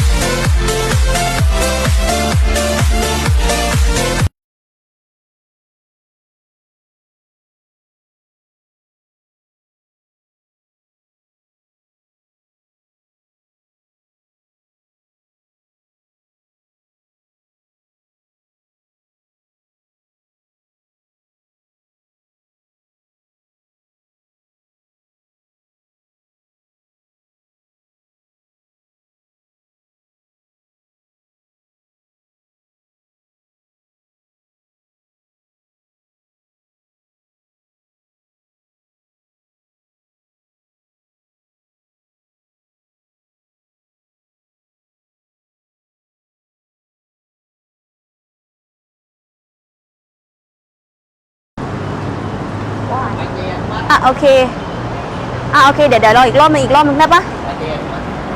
ะ โอเคอะโอเคเดี๋ยวเดี๋ยวรออีกรอบหนึงอีกรอบหนึงได้ปะ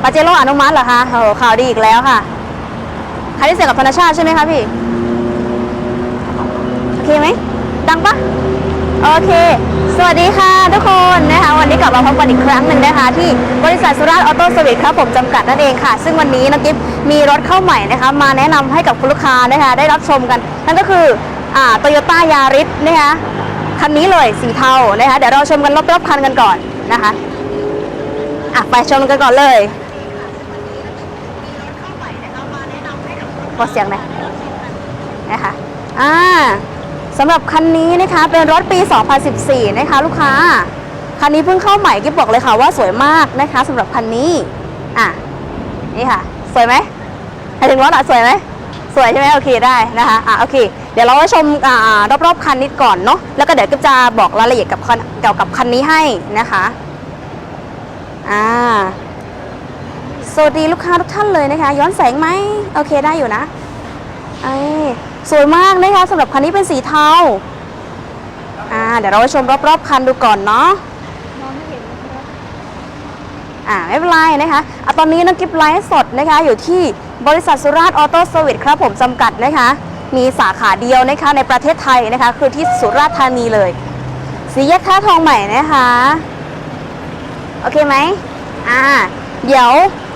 ปาเจโร่อนุมัติเหรอคะโอ้โหข่าวดีอีกแล้วค่ะใครที่เสียกับธนชาติใช่ไหมคะพี่ โอเคไหมดังปะโอเค สวัสดีค่ะทุกคนนะคะ วันนี้กลับมาพบกันอีกครั้งหนึ่งนะคะ ที่บริษัทสุราษฎร์ออโต้สวิตครับผมจำกัดนั่นเองค่ะ ซึ่งวันนี้น้องกิฟมีรถเข้าใหม่นะคะ มาแนะนำให้กับคุณลูกค้านะคะ ได้รับชมกัน นั่นก็คืออ่าโตโยต้ายาริสนะคะ คันนี้เลยสีเทานะคะเดี๋ยวเราชมกันรอบๆคันกันก่อนนะคะอะไปชมกันก่อนเลยกดเสียงหน่อยนะคะอ่าสำหรับคันนี้นะคะเป็นรถปี 2014 นะคะลูกค้า คันนี้เพิ่งเข้าใหม่กิ๊บบอกเลยค่ะว่าสวยมากนะคะสำหรับคันนี้ อะนี่ค่ะ สวยไหมหมายถึงรถอะสวยไหมสวยใช่ไหมโอเคได้นะคะอะโอเค เดี๋ยวเราไปชมอรอบๆคันนี้ก่อนเนาะแล้วก็เดี๋ยวกิ๊บจะบอกรายละเอียดกับเกี่ยวกับคันนี้ให้นะคะอ่าสวัสดีลูกค้าทุกท่านเลยนะคะ ย้อนแสงไหมโอเคได้อยู่นะไอ้สวยมากนะคะสำหรับคันนี้เป็นสีเทาอ่าเดี๋ยวเราไปชมรอบๆคันดูก่อนเนาะอ่าไม่เป็นไรนะคะอะตอนนี้น้องกิฟไลฟ์สดนะคะ อยู่ที่บริษัทสุราษฎร์ออโต้เซอร์วิสครับผมจำกัดนะคะ มีสาขาเดียวนะคะในประเทศไทยนะคะ คือที่สุราษฎร์ธานีเลยสีแยกท่าทองใหม่นะคะ โอเคไหมอ่าเดี๋ยว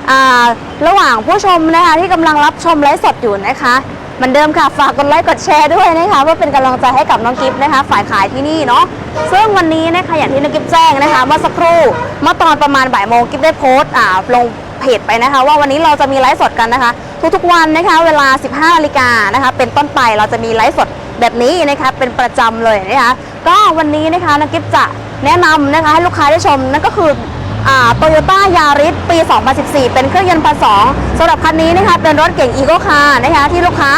อ่าระหว่างผู้ชมนะคะที่กำลังรับชมไลฟ์สดอยู่นะคะเหมือนเดิมค่ะ ฝากกดไลค์กดแชร์ด้วยนะคะเพื่อเป็นกำลังใจให้กับน้องกิฟต์นะคะ ฝ่ายขายที่นี่เนาะซึ่งวันนี้นะคะอย่างที่น้องกิฟต์แจ้งนะคะเมื่อสักครู่เมื่อตอนประมาณบ่ายโมงกิฟต์ได้โพสต์อ่าลงเพจไปนะคะ ว่าวันนี้เราจะมีไลฟ์สดกันนะคะ ทุกๆวันนะคะเวลา 15นาฬิกานะคะเป็นต้นไปเราจะมีไลฟ์สดแบบนี้นะคะเป็นประจำเลยนะคะก็วันนี้นะคะนักกิฟจะแนะนำนะคะให้ลูกค้าได้ชมนั่นก็คือ โตโยต้ายาริสปี 2014 เป็นเครื่องยนต์พันสองสำหรับคันนี้นะคะเป็นรถเก่งอีโ c คาร์นะคะที่ลูกค้า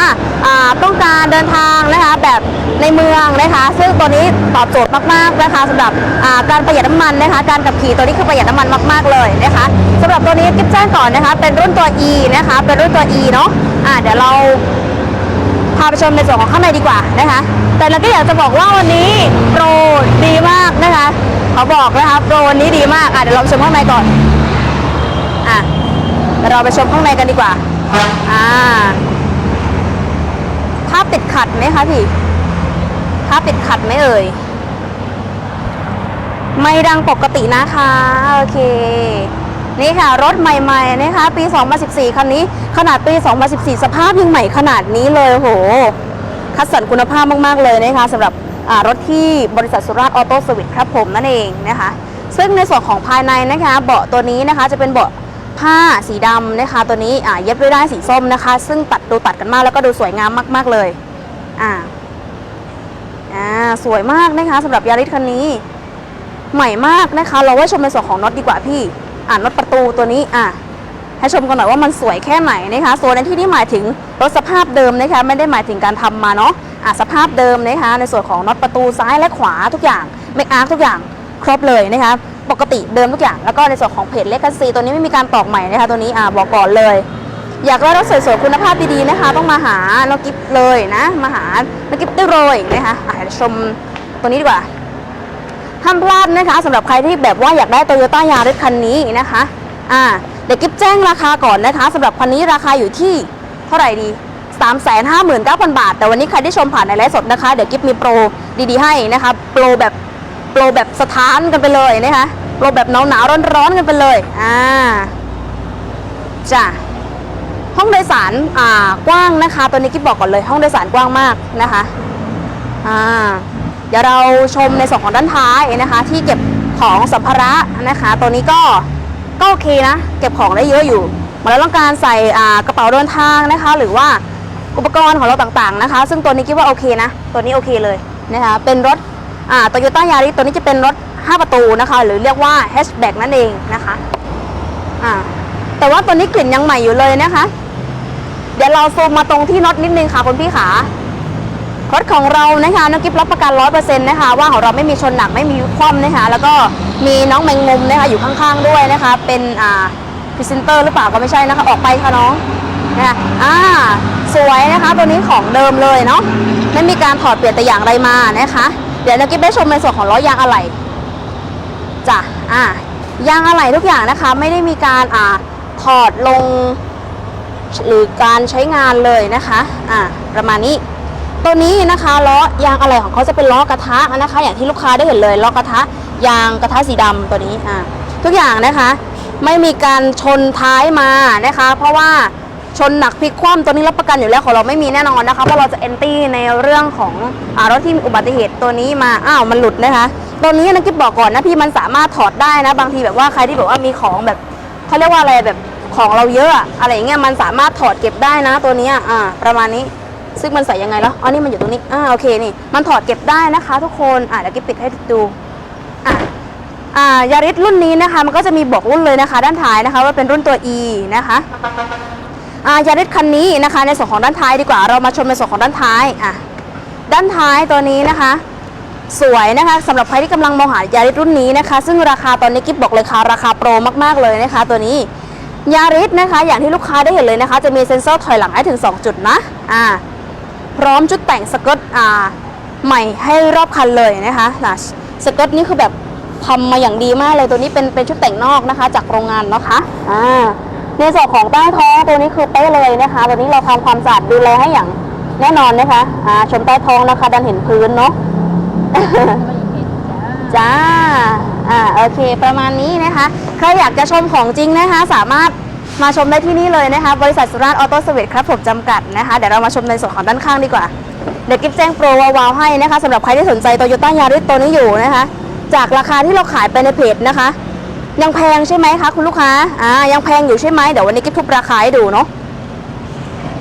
ต้องการเดินทางนะคะแบบในเมืองนะคะซึ่งตัวนี้ตอบโจทย์มากๆนะคะสำหรับการประหยัดน้ำมันนะคะการขับขี่ตัวนี้คือประหยัดน้ำมันมากๆเลยนะคะสำหรับตัวนี้กิ๊บแจ้งก่อนนะคะเป็นรุ่นตัว E นะคะเป็นรุ่นตัว E เนาะอ่าเดี๋ยวเราพาไปชมในส่วนของข้างในดีกว่านะคะแต่เราก็อยากจะบอกว่าวันนี้โปรดีมากนะคะ เขาบอกนะคะโปรวันนี้ดีมากอะเดี๋ยวเราไปชมข้างในก่อนอะเราไปชมข้างในกันดีกว่าอ่าภาพติดขัดไหมคะพี่ภาพติดขัดไหมเอ่ยไม่ดังปกตินะคะโอเคนี่ค่ะรถใหม่ๆนะคะปี 2014 คันนี้ขนาดปี 2014 สภาพยังใหม่ขนาดนี้เลยโหคัดสรรคุณภาพมากๆเลยนะคะสำหรับ รถที่บริษัทสุราษฎร์ออโต้สวิตครับผมนั่นเองนะคะ ซึ่งในส่วนของภายในนะคะเบาะตัวนี้นะคะจะเป็นเบาะผ้าสีดำนะคะ ตัวนี้เย็บด้วยด้ายสีส้มนะคะ ซึ่งตัดดูตัดกันมากแล้วก็ดูสวยงามมาก ๆเลยอ่าอ่าสวยมากนะคะสำหรับยาริสคันนี้ ใหม่มากนะคะ เราว่าชมในส่วนของน็อตดีกว่าพี่อ่าน็อตประตูตัวนี้อะให้ชมกันหน่อยว่ามันสวยแค่ไหนนะคะส่วนในที่นี้หมายถึงรถสภาพเดิมนะคะ ไม่ได้หมายถึงการทำมาเนาะ อะสภาพเดิมนะคะในส่วนของน็อตประตูซ้ายและขวาทุกอย่างเมคอาร์ทุกอย่างครบเลยนะคะปกติเดิมทุกอย่างแล้วก็ในส่วนของเพจเลกซีตัวนี้ไม่มีการตอกใหม่นะคะตัวนี้อ่าบอกก่อนเลย อยากได้รถสวยๆคุณภาพดีๆนะคะ ต้องมาหาน้องกิฟเลยนะมาหาน้องกิฟได้เลยนะคะอะเดี๋ยวชมตัวนี้ดีกว่าห้ามพลาดนะคะสำหรับใครที่แบบว่าอยากได้โตโยต้ายาริสคันนี้นะคะอ่าเดี๋ยวกิฟแจ้งราคาก่อนนะคะสำหรับคันนี้ราคาอยู่ที่เท่าไหร่ดี 3 5 9 0 0 0 บาท แต่วันนี้ใครที่ชมผ่านในไลฟ์สดนะคะ เดี๋ยวกิฟมีโปรดีๆให้นะคะ โปรแบบโปรแบบสถานกันไปเลยนะคะโปรแบบหนาวๆร้อนๆกันไปเลยอ่าจ้ะห้องโดยสารอ่ากว้างนะคะ ตัวนี้กิ๊บบอกก่อนเลยห้องโดยสารกว้างมากนะคะอ่าเดี๋ยวเราชมในส่วนของด้านท้ายนะคะ ที่เก็บของสัมภาระนะคะ ตัวนี้ก็ก็โอเคนะ เก็บของได้เยอะอยู่เมื่อเราต้องการใส่กระเป๋าเดินทางนะคะ หรือว่า อุปกรณ์ของเราต่างๆนะคะ ซึ่งตัวนี้คิดว่าโอเคนะ ตัวนี้โอเคเลยนะคะเป็นรถอ่าโตโยต้ายาริสตัวนี้จะเป็นรถ 5 ประตูนะคะ หรือเรียกว่าแฮชแบ็กนั่นเองนะคะอ่าแต่ว่าตัวนี้กลิ่นยังใหม่อยู่เลยนะคะ เดี๋ยวเราซูมมาตรงที่น็อตนิดนึงค่ะคุณพี่ขารถของเรานะคะน้องกิฟรับประกันร้อยเปอร์เซ็นต์นะคะ ว่าของเราไม่มีชนหนักไม่มีคว่ำนะคะ แล้วก็มีน้องแมงมุมนะคะอยู่ข้างๆด้วยนะคะ เป็นอ่าพรีเซนเตอร์หรือเปล่าก็ไม่ใช่นะคะ ออกไปค่ะน้อง นะคะอ่าสวยนะคะตัวนี้ของเดิมเลยเนาะไม่มีการถอดเปลี่ยนแต่อย่างไรมานะคะ เดี๋ยวน้องกิฟได้ชมในส่วนของล้อยางอะไหล่จ้ะอ่ายางอะไหล่ทุกอย่างนะคะ ไม่ได้มีการอ่าถอดลง หรือการใช้งานเลยนะคะอ่าประมาณนี้ ตัวนี้นะคะล้อยางอะไรของเขาจะเป็นล้อกระทะนะคะ อย่างที่ลูกค้าได้เห็นเลยล้อกระทะยางกระทะสีดำตัวนี้อ่าทุกอย่างนะคะ ไม่มีการชนท้ายมานะคะ เพราะว่า ชนหนักพลิกคว่ำตัวนี้รับประกันอยู่แล้วของเราไม่มีแน่นอนนะคะเพราะเราจะเอนตี้ในเรื่องของอารถที่มีอุบัติเหตุตัวนี้มาอ้าวมันหลุดนะคะตัวนี้นะกิ๊บบอกก่อนนะพี่มันสามารถถอดได้นะ บางทีแบบว่าใครที่แบบว่ามีของแบบเขาเรียกว่าอะไรแบบของเราเยอะอะไรอย่างเงี้ยมันสามารถถอดเก็บได้นะ ตัวนี้อ่า ประมาณนี้ซึ่งมันใส่ยังไงแล้วอ๋อนี่มันอยู่ตรงนี้อ่าโอเคนี่มันถอดเก็บได้นะคะ ทุกคนอ่าเดี๋ยวกิ๊บปิดให้ดูอ่าอ่ายาริสรุ่นนี้นะคะ มันก็จะมีบอกรุ่นเลยนะคะ ด้านท้ายนะคะ ว่าเป็นรุ่นตัว E นะคะ ยาริสคันนี้นะคะ ในส่วนของด้านท้ายดีกว่า เรามาชมในส่วนของด้านท้ายอะด้านท้ายตัวนี้นะคะ สวยนะคะสำหรับใครที่กำลังมองหายาริสรุ่นนี้นะคะ ซึ่งราคาตอนนี้กิ๊บบอกเลยค่ะราคาโปรมากๆเลยนะคะ ตัวนี้ยาริสนะคะ อย่างที่ลูกค้าได้เห็นเลยนะคะ จะมีเซ็นเซอร์ถอยหลังให้ถึง 2 จุดนะอ่าพร้อมชุดแต่งสกิร์ตอ่าใหม่ให้รอบคันเลยนะคะนะสกิร์ตนี่คือแบบทำมาอย่างดีมากเลยตัวนี้เป็นเป็นชุดแต่งนอกนะคะ จากโรงงานเนาะคะอ่า ในส่วนของใต้ท้องตัวนี้คือเป๊ะเลยนะคะ ตัวนี้เราทำความสะอาดดูแลให้อย่างแน่นอนนะคะอ่าชมใต้ท้องนะคะ ดันเห็นพื้นเนาะจ้า อ่า โอเค ประมาณนี้นะคะ ใครอยากจะชมของจริงนะคะ สามารถมาชมได้ที่นี่เลยนะคะ บริษัทสุราษฎร์ออโต้สวิตครับผมจำกัดนะคะ เดี๋ยวเรามาชมในส่วนของด้านข้างดีกว่า เดี๋ยวกิ๊บแจ้งโปรวาวๆให้นะคะสำหรับใครที่สนใจโตโยต้ายาริสตัวนี้อยู่นะคะ จากราคาที่เราขายไปในเพจนะคะ ยังแพงใช่ไหมคะคุณลูกค้าอ่ายังแพงอยู่ใช่ไหมเดี๋ยววันนี้กิ๊บทุบราคาให้ดูเนาะ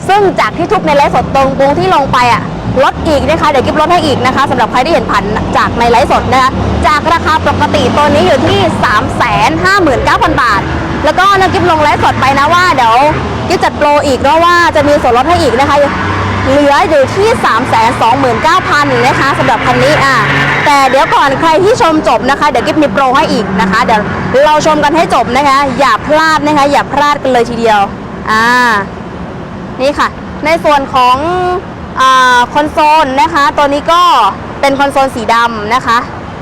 ซึ่งจากที่ทุบในไลฟ์สดตรงตรงที่ลงไปอะลดอีกนะคะเดี๋ยวกิ๊บลดให้อีกนะคะสำหรับใครที่เห็นผ่านจากในไลฟ์สดนะคะจากราคาปกติตัวนี้อยู่ที่ 3 5 9 0 0 0 บาท แล้วก็นะกิ๊บลงไลฟ์สดไปนะว่าเดี๋ยวกิ๊บจัดโปรอีกเพราะว่าจะมีส่วนลดให้อีกนะคะ เหลืออยู่ที่ 3 2 9 0 0 0นะคะสำหรับคันนี้อะแต่เดี๋ยวก่อนใครที่ชมจบนะคะ เดี๋ยวกิ๊บมีโปรให้อีกนะคะ เดี๋ยวเราชมกันให้จบนะคะ อย่าพลาดนะคะ อย่าพลาดกันเลยทีเดียวอ่านี่ค่ะ ในส่วนของอคอนโซลนะคะ ตัวนี้ก็เป็นคอนโซลสีดำนะคะ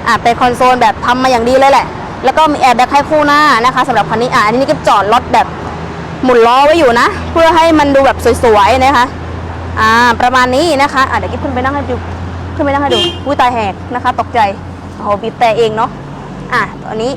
อ่าเป็นคอนโซลแบบทำมาอย่างดีเลยแหละ แล้วก็มีแอร์แบ็คให้คู่หน้านะคะสำหรับคันนี้อ่าอันนี้ก็จอดรถแบบหมุนล้อไว้อยู่นะ เพื่อให้มันดูแบบสวยๆนะคะ อ่าประมาณนี้นะคะอ่าเดี๋ยวกิ๊บขึ้นไปนั่งให้ดูขึ้นไปนั่งให้ดูอุ้ยตายแหกนะคะ ตกใจโอ้โหบีบแต่เองเนาะอะตัวนี้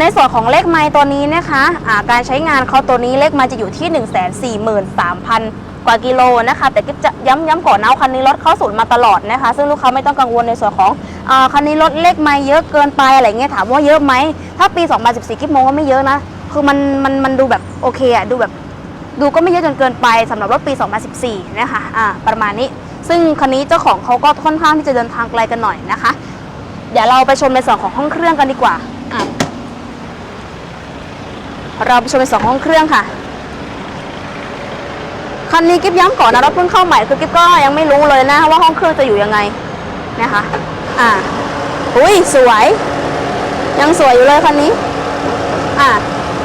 ในส่วนของเลขไม้ตัวนี้นะคะอ่าการใช้งานเขาตัวนี้เลขไม้จะอยู่ที่ 1 4 3 0 0 0 กว่ากิโลนะคะ แต่กิ๊บจะย้ำย้ำก่อนนะว่าคันนี้รถเข้าศูนย์มาตลอดนะคะ ซึ่งลูกค้าไม่ต้องกังวลในส่วนของอคันนี้รถเลขไม้เยอะเกินไปอะไรเงี้ยถามว่าเยอะไหม ถ้าปี 2014กิ๊บมองว่าไม่เยอะนะ คือมันมันมันดูแบบโอเคอะดูแบบ ดูก็ไม่เยอะจนเกินไปสำหรับรถปี 2014 นะคะอ่าประมาณนี้ ซึ่งคันนี้เจ้าของเขาก็ค่อนข้างที่จะเดินทางไกลกันหน่อยนะคะ เดี๋ยวเราไปชมในส่วนของห้องเครื่องกันดีกว่าอะเราไปชมในสองห้องเครื่องค่ะคันนี้กิ๊บย้ำก่อนนะเราเพิ่งเข้าใหม่คือกิ๊บก็ยังไม่รู้เลยนะว่าห้องเครื่องจะอยู่ยังไงนะคะอ่าอุ้ยสวย ยังสวยอยู่เลยคันนี้อ่า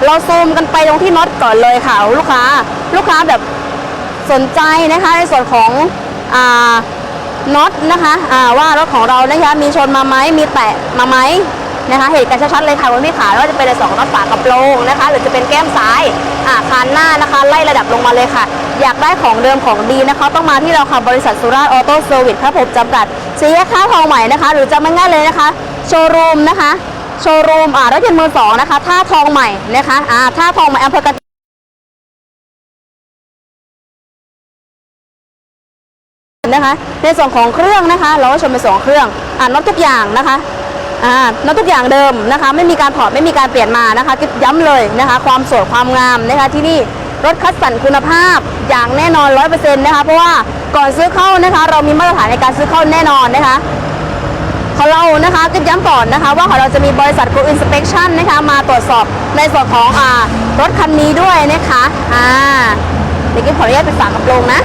เราซูมกันไปตรงที่น็อตก่อนเลยค่ะ ลูกค้าลูกค้าแบบสนใจนะคะในส่วนของอน็อตนะคะว่ารถของเรานะคะมีชนมาไหมมีแตะมาไหมนะคะเห็นกันชัดๆเลยค่ะคุณพี่ขาว่าจะเป็นในสองน็อตฝากระโปรงนะคะหรือจะเป็นแก้มซ้ายอ่าคานหน้านะคะไล่ระดับลงมาเลยค่ะ อยากได้ของเดิมของดีนะคะต้องมาที่เราค่ะบริษัทสุราษฎร์ออโต้เซอร์วิสครับผมจำกัดสียกท่าทองใหม่นะคะ หรือจำง่ายๆเลยนะคะ โชว์รูมนะคะ โชว์รูมอ่ารถยนต์มือสองนะคะท่าทองใหม่นะคะอ่าท่าทองใหม่อำเภอกระนะคะในส่วนของเครื่องนะคะ เราก็ชมเป็นสองเครื่องอ่าน็อตทุกอย่างนะคะอ่าน็อตทุกอย่างเดิมนะคะ ไม่มีการถอดไม่มีการเปลี่ยนมานะคะย้ำเลยนะคะ ความสวยความงามนะคะที่นี่รถคัดสรรคุณภาพอย่างแน่นอนร้อยเปอร์เซ็นต์นะคะ เพราะว่าก่อนซื้อเข้านะคะ เรามีมาตรฐานในการซื้อเข้าแน่นอนนะคะ ของเรานะคะก็ย้ำก่อนนะคะ ว่าของเราจะมีบริษัท Go Inspection นะคะมาตรวจสอบในส่วนของอรถคันนี้ด้วยนะคะอ่าเดี๋ยวกิ๊บขออนุญาตเป็นฝากระโปรงนะ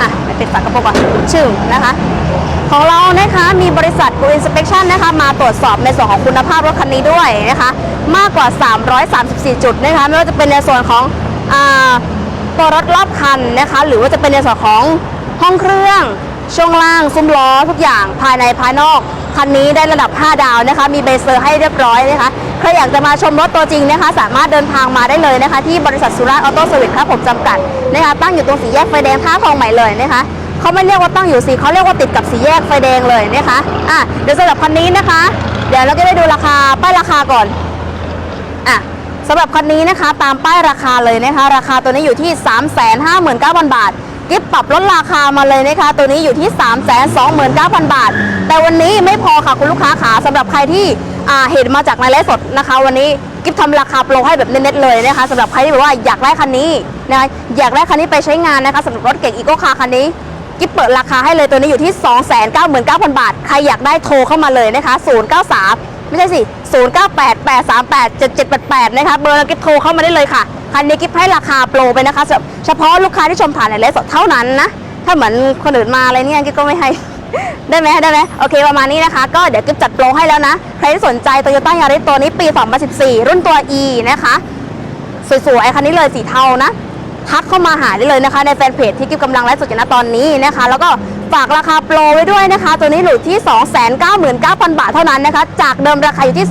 อะไปปิดฝากระโปรงก่อนชื่อนะคะ ของเรานะคะมีบริษัท Go Inspection นะคะมาตรวจสอบในส่วนของคุณภาพรถคันนี้ด้วยนะคะ มากกว่า 334 จุดนะคะไม่ว่าจะเป็นในส่วนของอตัวรถรอบคันนะคะ หรือว่าจะเป็นในส่วนของห้องเครื่อง ช่วงล่างซุ้มล้อทุกอย่างภายในภายนอกคันนี้ได้ระดับ 5 ดาวนะคะ มีเบเซอร์ให้เรียบร้อยนะคะใครอยากจะมาชมรถตัวจริงนะคะ สามารถเดินทางมาได้เลยนะคะ ที่บริษัทสุราษฎร์ออโต้เซอร์วิสครับผมจำกัดนะคะ ตั้งอยู่ตรงสี่แยกไฟแดงท่าทองใหม่เลยนะคะเขาไม่เรียกว่าตั้งอยู่สีเขาเรียกว่าติดกับสีแยกไฟแดงเลยนะคะอะเดี๋ยวสำหรับคันนี้นะคะ เดี๋ยวเราจะได้ดูราคาป้ายราคาก่อนอะสำหรับคันนี้นะคะ ตามป้ายราคาเลยนะคะ ราคาตัวนี้อยู่ที่ 359,000 บาท กิฟปรับลดราคามาเลยนะคะ ตัวนี้อยู่ที่ 329,000 บาท แต่วันนี้ไม่พอค่ะคุณลูกค้าขาสำหรับใครที่เห็นมาจากในไลฟ์สดนะคะ วันนี้กิฟทำราคาโปรให้แบบเน็ตๆเลยนะคะสำหรับใครที่แบบว่าอยากได้คันนี้นะะอยากได้คันนี้ไปใช้งานนะคะสำหรับรถเก่งอีโก้คาคันนี้กิ๊บเปิดราคาให้เลยตัวนี้อยู่ที่ 299,000 บาท ใครอยากได้โทรเข้ามาเลยนะคะ 093 ไม่ใช่สิ 0988387788 นะคะ เบอร์กิ๊บโทรเข้ามาได้เลยค่ะ คันนี้กิ๊บให้ราคาโปรไปนะคะ เฉพาะลูกค้าที่ชมผ่านในไลฟ์สดเท่านั้นนะ ถ้าเหมือนคนอื่นมาอะไรเนี่ยกิ๊บก็ไม่ให้ ได้ไหมได้ไหมโอเคประมาณนี้นะคะ ก็เดี๋ยวกิ๊บจัดโปรให้แล้วนะ ใครที่สนใจโตโยต้ายาริสตัวนี้ปี 2014 รุ่นตัว E นะคะ สวยๆไอ้คันนี้เลยสีเทานะ ทักเข้ามาหาได้เลยนะคะ ในแฟนเพจที่กิ๊บกำลังไลฟ์สดอยู่นะตอนนี้นะคะ แล้วก็ฝากราคาโปรไว้ด้วยนะคะ ตัวนี้อยู่ที่ 299,000 บาทเท่านั้นนะคะ จากเดิมราคาอยู่ที่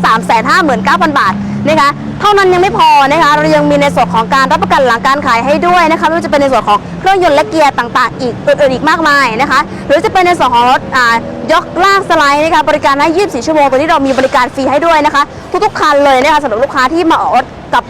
359,000 บาทนะคะเท่านั้นยังไม่พอนะคะ เรายังมีในส่วนของการรับประกันหลังการขายให้ด้วยนะคะไม่ว่าจะเป็นในส่วนของเครื่องยนต์และเกียร์ต่างๆ อีกอื่นๆอีกมากมายนะคะ หรือจะเป็นในส่วนของรถยกลากสไลด์นะคะบริการให้ 24 ชั่วโมงตัวนี้เรามีบริการฟรีให้ด้วยนะคะ ทุกๆคันเลยนะคะสำหรับลูกค้าที่มาออดกับ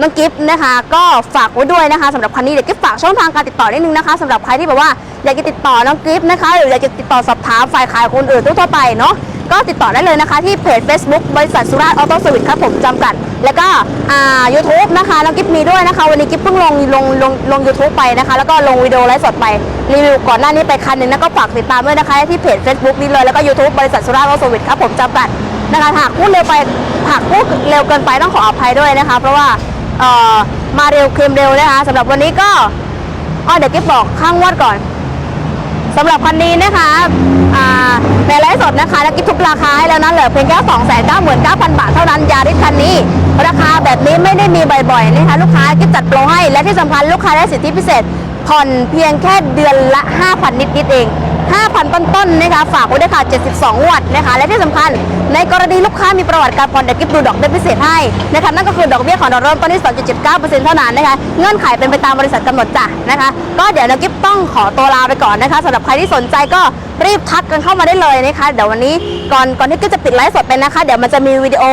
น้องกิฟต์นะคะ ก็ฝากไว้ด้วยนะคะสำหรับคันนี้เดี๋ยวกิฟต์ฝากช่องทางการติดต่อนิดนึงนะคะสำหรับใครที่แบบว่าอยากจะติดต่อน้องกิฟต์นะคะหรืออยากจะติดต่อสอบถามฝ่ายขายคนอื่นทั่วไปเนาะก็ติดต่อได้เลยนะคะที่เพจ Facebook บริษัทสุราษฎร์ออโต้เซอร์วิสครับผมจำกัด แล้วก็อ่า YouTube นะคะน้องกิฟต์มีด้วยนะคะ วันนี้กิฟต์เพิ่งลงลงลงลง YouTube ไปนะคะ แล้วก็ลงวิดีโอไลฟ์สดไปรีวิวก่อนหน้านี้ไปคันหนึงนะก็ฝากติดตามด้วยนะคะที่เพจ Facebook นี้เลยแล้วก็ YouTube บริษัทสุราษฎร์ออโต้เซอร์วิสครับผมจำกัดนะคะหากพูดเร็วไปหากพูดเร็วเกินไปต้องขออภัยด้วยนะคะ เพราะว่า เอ่อมาเร็วเคลมเร็วนะคะสำหรับวันนี้ก็อ๋อเดี๋ยวกิ๊บบอกข้างวดก่อนสำหรับคันนี้นะคะในไลฟ์สดนะคะแล้วกิ๊บทุบราคาให้แล้วนะเหลือเพียงแค่2 9 9 9 0 0 0บาทเท่านั้นยาริสคันนี้ ราคาแบบนี้ไม่ได้มีบ่อยๆนะคะลูกค้ากิ๊บจัดโปรให้และที่สำคัญลูกค้าได้สิทธิพิเศษผ่อนเพียงแค่เดือนละ 5,000 นิดๆเอง 5,000 ต้นๆนะคะฝากไว้ด้วยค่ะ 72งวดนะคะและที่สำคัญในกรณีลูกค้ามีประวัติการผ่อนเดี๋ยวกิ๊บดูดอกเบี้ยพิเศษให้นะคะนั่นก็คือดอกเบี้ยของเราเริ่มต้นที่ 2.79%เท่านั้นนะคะเงื่อนไขเป็นไปตามบริษัทกำหนดจ้ะนะคะก็เดี๋ยวนะกิ๊บต้องขอตัวลาไปก่อนนะคะสำหรับใครที่สนใจก็รีบทักกันเข้ามาได้เลยนะคะเดี๋ยววันนี้ก่อนก่อนที่กิ๊บจะปิดไลฟ์สดไปนะคะ เดี๋ยวมันจะมีวิดีโอ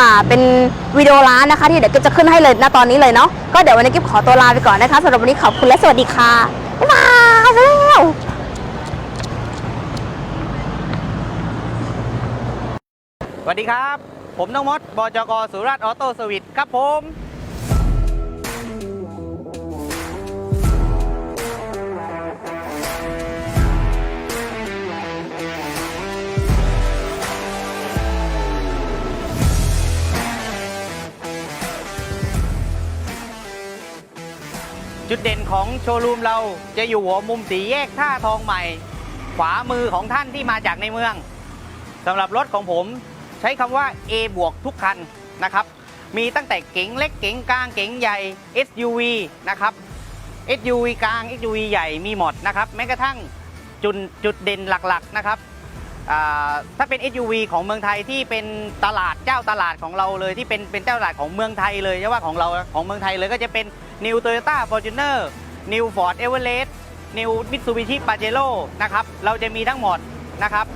อ่าเป็นวิดีโอร้านนะคะ ที่เดี๋ยวกิ๊บจะขึ้นให้เลยณตอนนี้เลยเนาะก็เดี๋ยววันนี้กิ๊บขอตัวลาไปก่อนนะคะสำหรับวันนี้ขอบคุณและสวัสดีค่ะบ๊ายบายไปแล้ว ส วัสดีครับ ผมน้องมด บจกสุราษฎร์ออโต้เซอร์วิสครับผม จุดเด่นของโชว์รูมเราจะอยู่หัวมุมสีแยกท่าทองใหม่ ขวามือของท่านที่มาจากในเมืองสำหรับรถของผม ใช้คำว่า A บวกทุกคันนะครับ มีตั้งแต่เก๋งเล็กเก๋งกลางเก๋งใหญ่ SUV นะครับ SUV กลาง SUV ใหญ่มีหมดนะครับแม้กระทั่งจุดจุดเด่นหลักๆนะครับถ้าเป็น SUV ของเมืองไทยที่เป็นตลาดเจ้าตลาดของเราเลยที่เป็นเป็นเจ้าตลาดของเมืองไทยเลยจะว่าของเราของเมืองไทยเลยก็จะเป็น New Toyota Fortuner New Ford Everest New Mitsubishi Pajero นะครับเราจะมีทั้งหมดนะครับ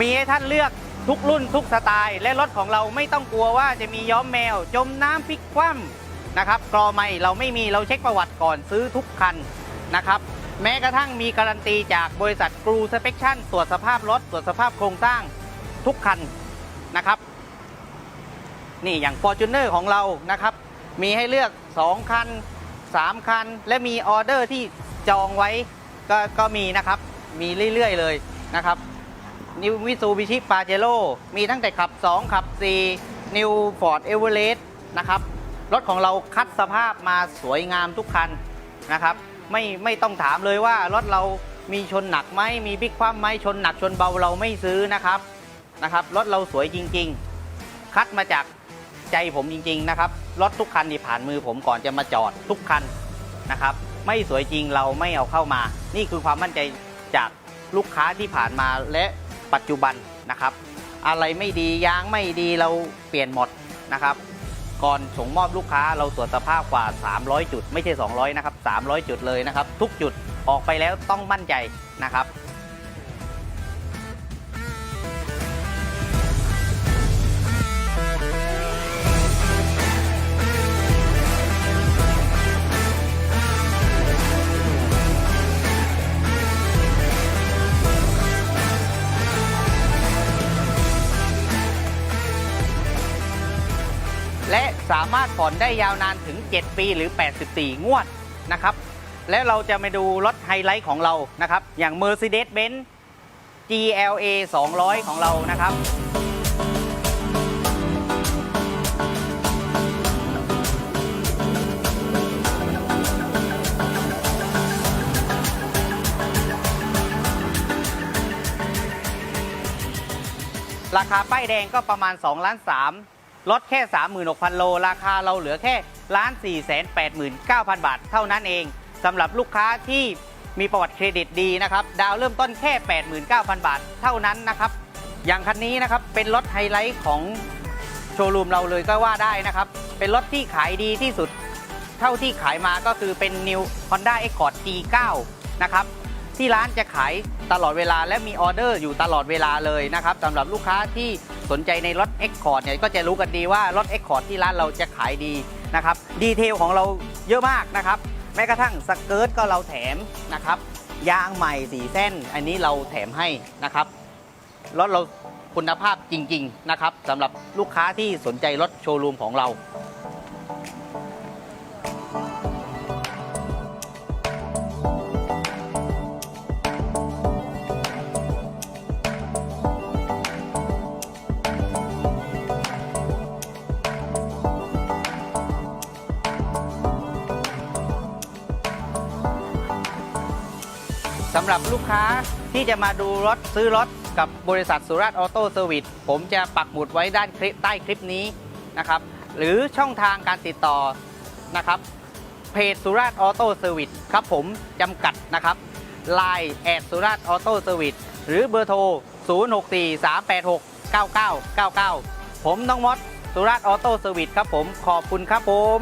มีให้ท่านเลือก ทุกรุ่นทุกสไตล์ และรถของเราไม่ต้องกลัวว่าจะมีย้อมแมว จมน้ำพลิกคว่ำนะครับกรอไม่เราไม่มีเราเช็คประวัติก่อนซื้อทุกคันนะครับแม้กระทั่งมีการันตีจากบริษัทกรูสเปคชั่นตรวจสภาพรถตรวจสภาพโครงสร้างทุกคันนะครับนี่อย่าง Fortuner ของเรานะครับมีให้เลือก 2 คัน 3 คัน และมีออเดอร์ที่จองไว้ก็ก็มีนะครับ มีเรื่อย ๆ เลยนะครับ นิวมิซูบิชิปาเจโ o มีตั้งแต่ขับ 2 ขับ4 New Ford Everest นะครับ รถของเราคัดสภาพมาสวยงามทุกคันนะครับ ไม่ไม่ต้องถามเลยว่ารถเรามีชนหนักไหมมีพลิกคว่ำไหมชนหนักชนเบาเราไม่ซื้อนะครับนะครับรถเราสวยจริง ๆ คัดมาจากใจผมจริง ๆ นะครับรถทุกคันที่ผ่านมือผมก่อนจะมาจอดทุกคันนะครับ ไม่สวยจริงเราไม่เอาเข้ามา นี่คือความมั่นใจจากลูกค้าที่ผ่านมาและ ปัจจุบันนะครับ อะไรไม่ดียางไม่ดีเราเปลี่ยนหมดนะครับก่อนส่งมอบลูกค้าเราตรวจสภาพกว่า 300 จุด ไม่ใช่ 200 นะครับ 300 จุดเลยนะครับ ทุกจุดออกไปแล้วต้องมั่นใจนะครับ ผ่อนได้ยาวนานถึง 7 ปีหรือ 84 งวดนะครับ และเราจะมาดูรถไฮไลท์ของเรานะครับ อย่าง Mercedes-Benz GLA 200 ของเรานะครับราคาป้ายแดงก็ประมาณ2ล้าน3 ลดแค่ 36,000 โล ราคาเราเหลือแค่ล้าน489,000 บาท เท่านั้นเองสำหรับลูกค้าที่มีประวัติเครดิตดีนะครับ ดาวเริ่มต้นแค่ 89,000 บาท เท่านั้นนะครับ อย่างคันนี้นะครับ เป็นรถไฮไลท์ของโชว์รูมเราเลยก็ว่าได้นะครับ เป็นรถที่ขายดีที่สุด เท่าที่ขายมาก็คือเป็น New Honda Accord G9 นะครับ ที่ร้านจะขายตลอดเวลาและมีออเดอร์อยู่ตลอดเวลาเลยนะครับสำหรับลูกค้าที่สนใจในรถ Accord เนี่ยก็จะรู้กันดีว่ารถ Accord ที่ร้านเราจะขายดีนะครับดีเทลของเราเยอะมากนะครับแม้กระทั่งสเกิร์ตก็เราแถมนะครับยางใหม่สีเส้น อันนี้เราแถมให้นะครับรถเราคุณภาพจริง ๆ นะครับสำหรับลูกค้าที่สนใจรถโชว์รูมของเรา สำหรับลูกค้าที่จะมาดูรถซื้อรถกับบริษัทสุรัตน์ออโต้เซอร์วิสผมจะปักหมุดไว้ด้านคลิปใต้คลิปนี้นะครับ หรือช่องทางการติดต่อนะครับ เพจสุรัตน์ออโต้เซอร์วิสครับผมจำกัดนะครับ Line แอดสุรัตน์ออโต้เซอร์วิสหรือเบอร์โทร 0643869999 ผมน้องมดสุรัตน์ออโต้เซอร์วิสครับผมขอบคุณครับผม